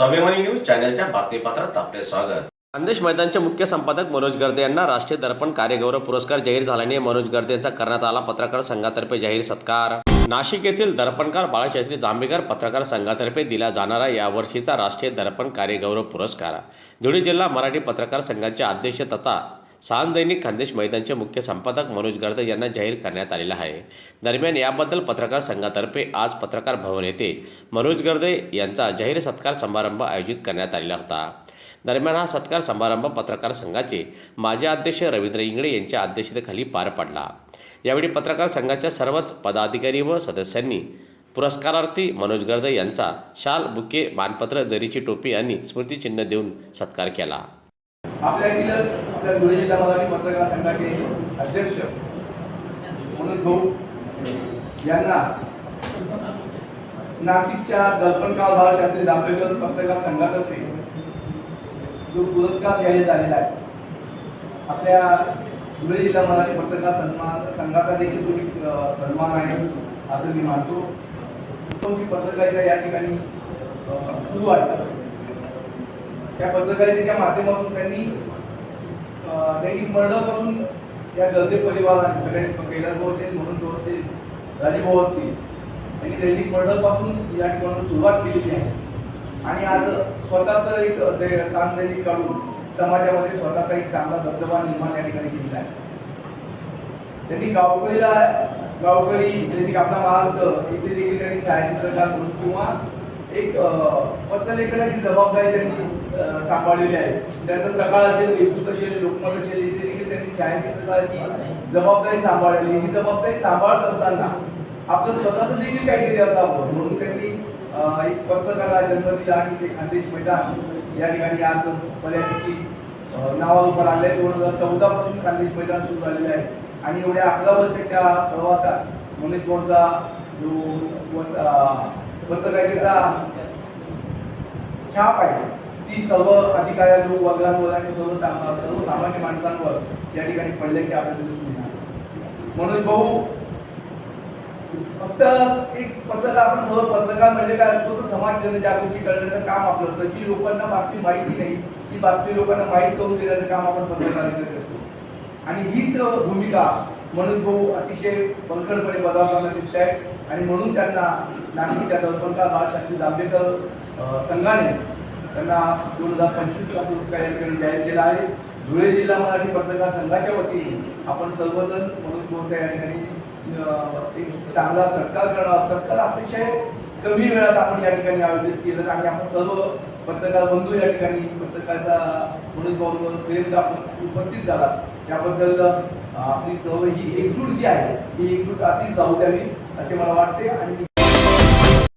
स्वाभिमानी न्यूज चॅनलच्या बातमीपत्रात आपले स्वागत. खानदेश मैदानचे मुख्य संपादक मनोज गर्दे यांना राष्ट्रीय दर्पण कार्यगौरव पुरस्कार जाहीर झाल्याने मनोज गर्दे यांचा करण्यात आला पत्रकार संघातर्फे जाहीर सत्कार. नाशिक येथील दर्पणकार बाळशास्त्री जांभेकर पत्रकार संघातर्फे दिला जाणारा यावर्षीचा राष्ट्रीय दर्पण कार्यगौरव पुरस्कार. धुळे जिल्हा मराठी पत्रकार संघाचे अध्यक्ष तथा सान दैनिक खानदेश मैदानचे मुख्य संपादक मनोज गर्दे यांना जाहीर करण्यात आलेला आहे. दरम्यान याबद्दल पत्रकार संघातर्फे आज पत्रकार भवन येथे मनोज गर्दे यांचा जाहीर सत्कार समारंभ आयोजित करण्यात आलेला होता. दरम्यान हा सत्कार समारंभ पत्रकार संघाचे माजी अध्यक्ष रवींद्र इंगळे यांच्या अध्यक्षतेखाली पार पडला. यावेळी पत्रकार संघाच्या सर्वच पदाधिकारी व सदस्यांनी पुरस्कारार्थी मनोज गर्दे यांचा शाल बुके मानपत्र जरीची टोपी आणि स्मृतिचिन्ह देऊन सत्कार केला. आपल्यातीलच आपल्या धुळे जिल्हा मराठी पत्रकार संघाचे अध्यक्ष मनोज भाऊ यांना नाशिकच्या दर्पणकाळ बाळशास्त्री दाभेकर पत्रकार संघातर्फे जो पुरस्कार जाहीर झालेला आहे. आपल्या धुळे जिल्हा मराठी पत्रकार सन्मान संघाचा देखील तो एक सन्मान आहे असं मी मानतो. तुमची पत्रकारिता या ठिकाणी सुरू आहे. त्या पत्रकारितेच्या माध्यमातून त्यांनी त्यांनी दैनिक मर्डरपासून या गर्दे परिवाराने सगळ्यांनी कैलास भाऊ असतील म्हणून जो असतील राजीभाऊ असतील त्यांनी दैनिक मर्डरपासून या ठिकाणी सुरुवात केलेली आहे. आणि आज स्वतःचं एक ते दैनिक काढून समाजामध्ये स्वतःचा एक चांगला दबदबा निर्माण या ठिकाणी केलेला आहे. त्यांनी गावकरीला गावकरी दैनिक आपला महाराष्ट्र इथे देखील त्यांनी छायाचित्रकार म्हणून किंवा एक पत्रलेखनाची जबाबदारी त्यांनी सांभाळलेली आहे. त्यांचं सकाळ असेल विद्युत असेल लोकमत असेल इथे देखील त्यांनी छायाचित्रकाराची जबाबदारी सांभाळलेली. ही जबाबदारी सांभाळत असताना आपलं स्वतःचं देखील काहीतरी असावं. म्हणून त्यांनी एक पत्रकार जन्म दिला आणि ते खानदेश मैदान या ठिकाणी आज बऱ्यापैकी नावावर आले दोन हजार चौदा पासून खानदेश मैदान सुरू झालेलं आहे. आणि एवढ्या अकरा वर्षाच्या प्रवासात मनोज भाऊचा जो पत्रकारितेचा छाप आहे. ती सर्व अधिकाऱ्यांवर वर्गांवर आणि सर्व सामा- सर्वसामान्य माणसांवर या ठिकाणी पडल्याची आपल्याला दिसून येणार. म्हणून भाऊ फक्त एक पत्रकार आपण सर्व पत्रकार म्हणजे काय असतो? तर समाज जनजागृती करण्याचं काम आपलं असतं. जी लोकांना बातमी माहिती नाही ती बातमी लोकांना माहीत करून देण्याचं काम आपण पत्रकारिता करतो. आणि हीच भूमिका मनोज भाऊ अतिशय बलकडपणे बजावताना दिसत आहेत आणि म्हणून त्यांना नाशिकच्या दर्पणकार बाळशास्त्री जांभेकर संघाने त्यांना दोन हजार पंचवीसचा पुरस्कार या ठिकाणी जाहीर केला आहे. धुळे जिल्हा मराठी पत्रकार संघाच्या वतीने आपण सर्वजण मनोज भाऊच्या या ठिकाणी एक चांगला सत्कार करणार सत्कार अतिशय कमी वेळात आपण या ठिकाणी आयोजित केलं आणि आपण सर्व पत्रकार बंधू या ठिकाणी पत्रकारिता मनोज भाऊ प्रेम आपण उपस्थित झाला. त्याबद्दल आपली सर्व ही एकजूट जी आहे ही एकजूट अशीच जाऊ द्यावी असे मला वाटते. आणि